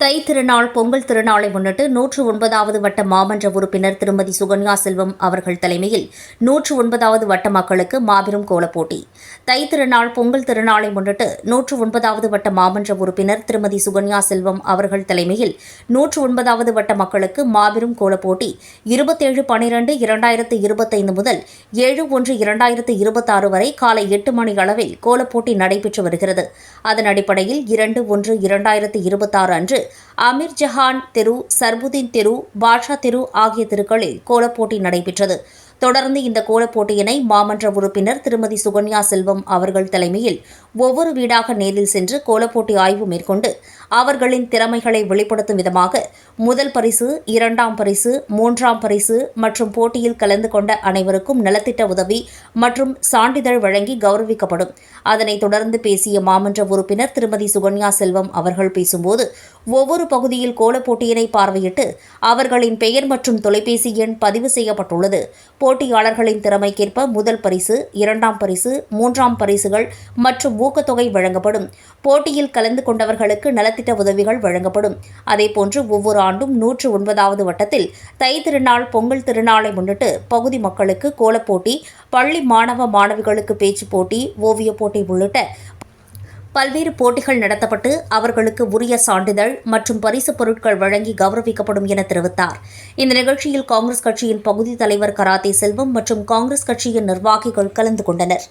தை திருநாள் பொங்கல் திருநாளை முன்னிட்டு நூற்று ஒன்பதாவது வட்ட மாமன்ற உறுப்பினர் திருமதி சுகன்யா செல்வம் அவர்கள் தலைமையில் நூற்று ஒன்பதாவது வட்ட மக்களுக்கு மாபெரும் கோலப் போட்டி. தை திருநாள் பொங்கல் திருநாளை முன்னிட்டு நூற்று ஒன்பதாவது வட்ட மாமன்ற உறுப்பினர் திருமதி சுகன்யா செல்வம் அவர்கள் தலைமையில் நூற்று ஒன்பதாவது வட்ட மக்களுக்கு மாபெரும் கோலப் போட்டி. இருபத்தேழு பனிரெண்டு இரண்டாயிரத்து இருபத்தைந்து முதல் ஏழு ஒன்று இரண்டாயிரத்து இருபத்தாறு வரை காலை எட்டு மணி அளவில் கோலப் போட்டி நடைபெற்று வருகிறது. அதன் அடிப்படையில் இரண்டு ஒன்று இரண்டாயிரத்து இருபத்தாறு அன்று அமீர் ஜஹான் தெரு சர்புதீன் தெரு பாட்ஷா தெரு ஆகிய தெருக்களில் கோலப்போட்டி நடைபெற்றது. தொடர்ந்து இந்த கோலப்போட்டியினை மாமன்ற உறுப்பினர் திருமதி சுகன்யா செல்வம் அவர்கள் தலைமையில் ஒவ்வொரு வீடாக நேரில் சென்று கோலப்போட்டி ஆய்வு மேற்கொண்டு அவர்களின் திறமைகளை வெளிப்படுத்தும் விதமாக முதல் பரிசு இரண்டாம் பரிசு மூன்றாம் பரிசு மற்றும் போட்டியில் கலந்து கொண்ட அனைவருக்கும் நலத்திட்ட உதவி மற்றும் சான்றிதழ் வழங்கி கௌரவிக்கப்படும். அதனைத் தொடர்ந்து பேசிய மாமன்ற உறுப்பினர் திருமதி சுகன்யா செல்வம் அவர்கள் பேசும்போது ஒவ்வொரு பகுதியில் கோலப்போட்டியினை பார்வையிட்டு அவர்களின் பெயர் மற்றும் தொலைபேசி எண் பதிவு செய்யப்பட்டுள்ளது. போட்டியாளர்களின் திறமைக்கேற்ப முதல் பரிசு இரண்டாம் பரிசு மூன்றாம் பரிசுகள் மற்றும் ஊக்கத்தொகை வழங்கப்படும். போட்டியில் கலந்து கொண்டவர்களுக்கு நலத்திட்ட உதவிகள் வழங்கப்படும். அதேபோன்று ஒவ்வொரு ஆண்டும் நூற்று ஒன்பதாவது வட்டத்தில் தை திருநாள் பொங்கல் திருநாளை முன்னிட்டு பகுதி மக்களுக்கு கோலப்போட்டி பள்ளி மாணவ மாணவிகளுக்கு பேச்சுப் போட்டி ஓவியப் போட்டி உள்ளிட்ட பல்வேறு போட்டிகள் நடத்தப்பட்டு அவர்களுக்கு உரிய சான்றிதழ் மற்றும் பரிசுப் பொருட்கள் வழங்கி கௌரவிக்கப்படும் என தெரிவித்தார். இந்த நிகழ்ச்சியில் காங்கிரஸ் கட்சியின் பகுதி தலைவர் கராத்தே செல்வம் மற்றும் காங்கிரஸ் கட்சியின் நிர்வாகிகள் கலந்து கொண்டனர்.